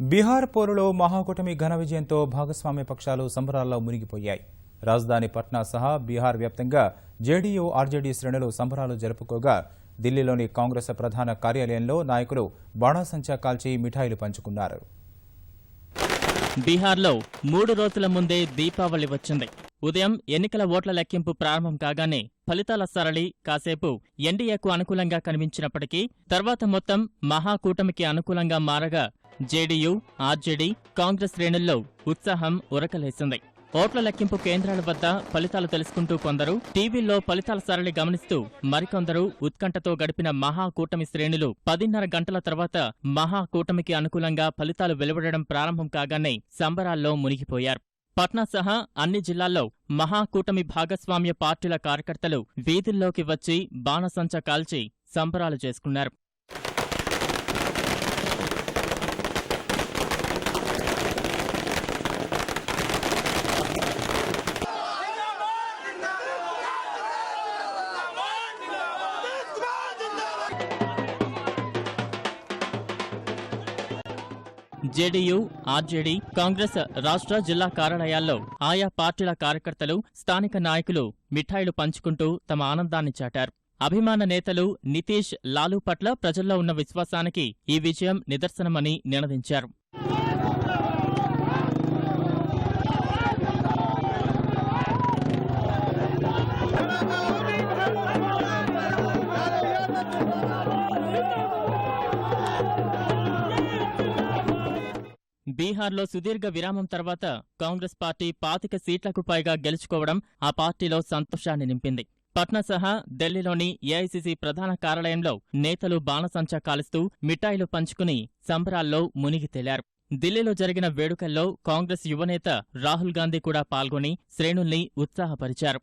బీహార్ పోరులో మహాకూటమి ఘన విజయంతో భాగస్వామ్య పక్షాలు సంబరాల్లో మునిగిపోయాయి. రాజధాని పట్నా సహా బీహార్ వ్యాప్తంగా జేడీయూ ఆర్జేడీ శ్రేణులు సంబరాలు జరుపుకోగా ఢిల్లీలోని కాంగ్రెస్ ప్రధాన కార్యాలయంలో నాయకులు బాణాసంచా కాల్చి మిఠాయిలు పంచుకున్నారు. బీహార్లో మూడు రోజుల ముందే దీపావళి వచ్చింది. ఉదయం ఎన్నికల ఓట్ల లెక్కింపు ప్రారంభం కాగానే ఫలితాల సరళి కాసేపు ఎన్డీఏకు అనుకూలంగా కనిపించినప్పటికీ తర్వాత మొత్తం మహాకూటమికి అనుకూలంగా మారగా జేడీయూ ఆర్జేడీ కాంగ్రెస్ శ్రేణుల్లో ఉత్సాహం ఉరకలేసింది. ఓట్ల లెక్కింపు కేంద్రాల వద్ద ఫలితాలు తెలుసుకుంటూ కొందరు టీవీల్లో ఫలితాల సరళి గమనిస్తూ మరికొందరు ఉత్కంఠతో గడిపిన మహాకూటమి శ్రేణులు పదిన్నర గంటల తర్వాత మహాకూటమికి అనుకూలంగా ఫలితాలు వెలువడడం ప్రారంభం కాగానే సంబరాల్లో మునిగిపోయారు. పట్నా సహా అన్ని జిల్లాల్లో మహాకూటమి భాగస్వామ్య పార్టీల కార్యకర్తలు వీధుల్లోకి వచ్చి బాణసంచ కాల్చి సంబరాలు చేసుకున్నారు జేడీయూ ఆర్జేడీ కాంగ్రెస్ రాష్ట్ర జిల్లా కార్యాలయాల్లో ఆయా పార్టీల కార్యకర్తలు స్థానిక నాయకులు మిఠాయిలు పంచుకుంటూ తమ ఆనందాన్ని చాటారు. అభిమాన నేతలు నితీష్ లాలూ పట్ల ప్రజల్లో ఉన్న విశ్వాసానికి ఈ విజయం నిదర్శనమని నినదించారు. బీహార్లో సుదీర్ఘ విరామం తర్వాత కాంగ్రెస్ పార్టీ పాతిక సీట్లకు పైగా గెలుచుకోవడం ఆ పార్టీలో సంతోషాన్ని నింపింది. పట్నా సహా ఢిల్లీలోని ఏఐసీసీ ప్రధాన కార్యాలయంలో నేతలు బాణసంచా కాలుస్తూ మిఠాయిలు పంచుకుని సంబరాల్లో మునిగి తేలారు. ఢిల్లీలో జరిగిన వేడుకల్లో కాంగ్రెస్ యువనేత రాహుల్ గాంధీ కూడా పాల్గొని శ్రేణుల్ని ఉత్సాహపరిచారు.